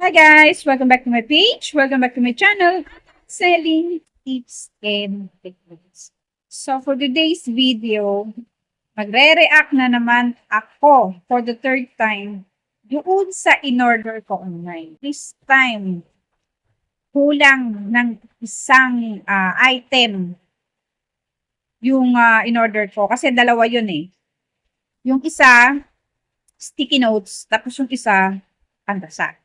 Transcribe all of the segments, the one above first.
Hi guys! Welcome back to my page. Welcome back to my channel. Selling tips and techniques. So for today's video, magre-react na naman ako for the third time doon sa in-order ko online. This time, kulang ng isang ah, item yung ah, in-order ko. Kasi dalawa yun eh. Yung isa, sticky notes. Tapos yung isa, pantasa.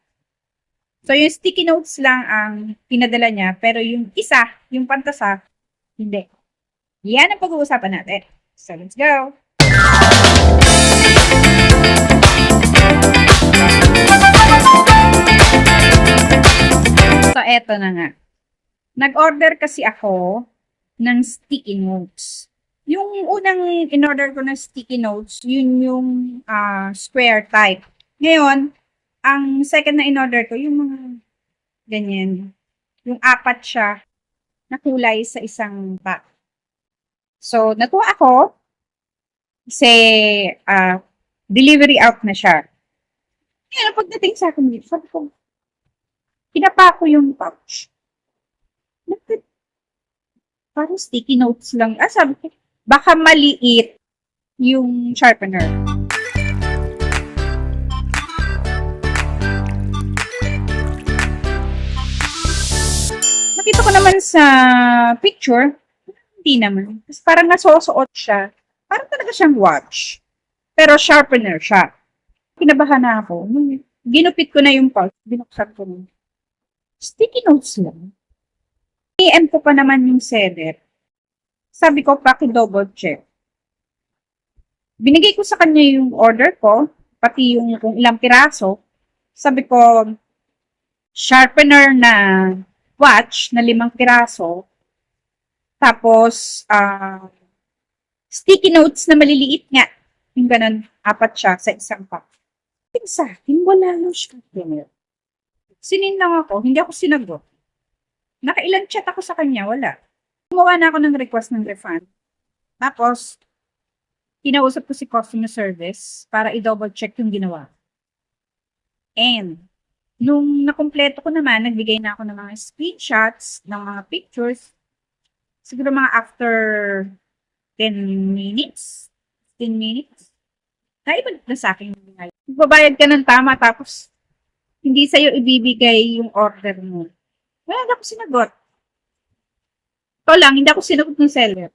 So, yung sticky notes lang ang pinadala niya, pero yung isa, yung pantasa, hindi. Yan ang pag-uusapan natin. So, let's go! So, eto na nga. Nag-order kasi ako ng sticky notes. Yung unang in-order ko ng sticky notes, yun yung ah, square type. Ngayon, ang second na in-order ko, yung mga ganyan. Yung apat siya na kulay sa isang pack. So, natuwa ako kasi ah, delivery out na siya. Kaya pagdating sa akin dito, sabi ko, pinapa ko yung pouch. Bakit? Parang sticky notes lang. Ah, sabi ko, baka maliit yung sharpener. Naman sa picture, hindi naman. Kasi parang nasusuot siya. Parang talaga siyang watch. Pero sharpener siya. Kinabahan na ako. Ginupit ko na yung pouch. Binuksan ko na. Sticky notes lang. PM ko pa naman yung seller. Sabi ko, paki-double check. Binigay ko sa kanya yung order ko, pati yung kung ilang piraso. Sabi ko, sharpener na watch na limang piraso. Tapos, ah, sticky notes na maliliit nga. Yung ganun, apat siya sa isang pack. Tingin sa akin, wala yung sharpener. Sinin lang ako, hindi ako sinagot. Nakailan chat ako sa kanya, wala. Gumawa na ako ng request ng refund. Tapos, kinausap ko si customer service para i-double check yung ginawa. And, nung nakumpleto ko naman, nagbigay na ako ng mga screenshots, ng mga pictures. Siguro mga after 10 minutes, 15 minutes. Naibalik na sa akin yung. Babayad ka ng tama, tapos hindi sa'yo ibibigay yung order mo. Wala na ako sinagot. Ito lang, hindi ako sinagot ng seller.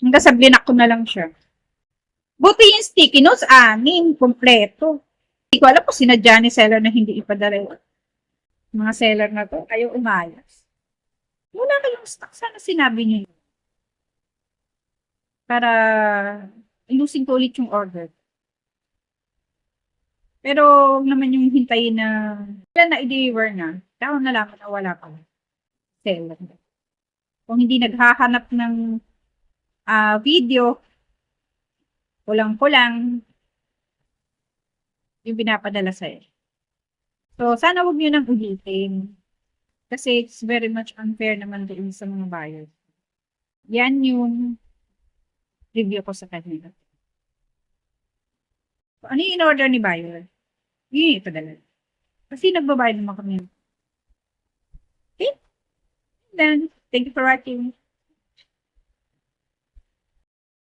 Hanggang sa blinak ko na lang siya. Buti yung sticky notes, anin, kompleto. Hindi ko alam kung sinadya ni seller na hindi ipadala. Mga seller na to, ayaw umayas. Wala kayong stock. Sana sinabi niyo yun. Para ilusin ko ulit yung order. Pero huwag naman yung hintayin na wala na i-deliver na. Kaya nalaman na wala pa. Seller. Kung hindi naghahanap ng ah, video, kulang-kulang, yung pinapadala sa'yo. So, sana huwag nyo nang ulitin. Kasi it's very much unfair naman din sa mga buyers. Yan yung review ko sa kanila. So, ano yung in-order ni buyer? Yun yung ipadala. Kasi nagbabayad naman kami. Okay? Then, thank you for watching.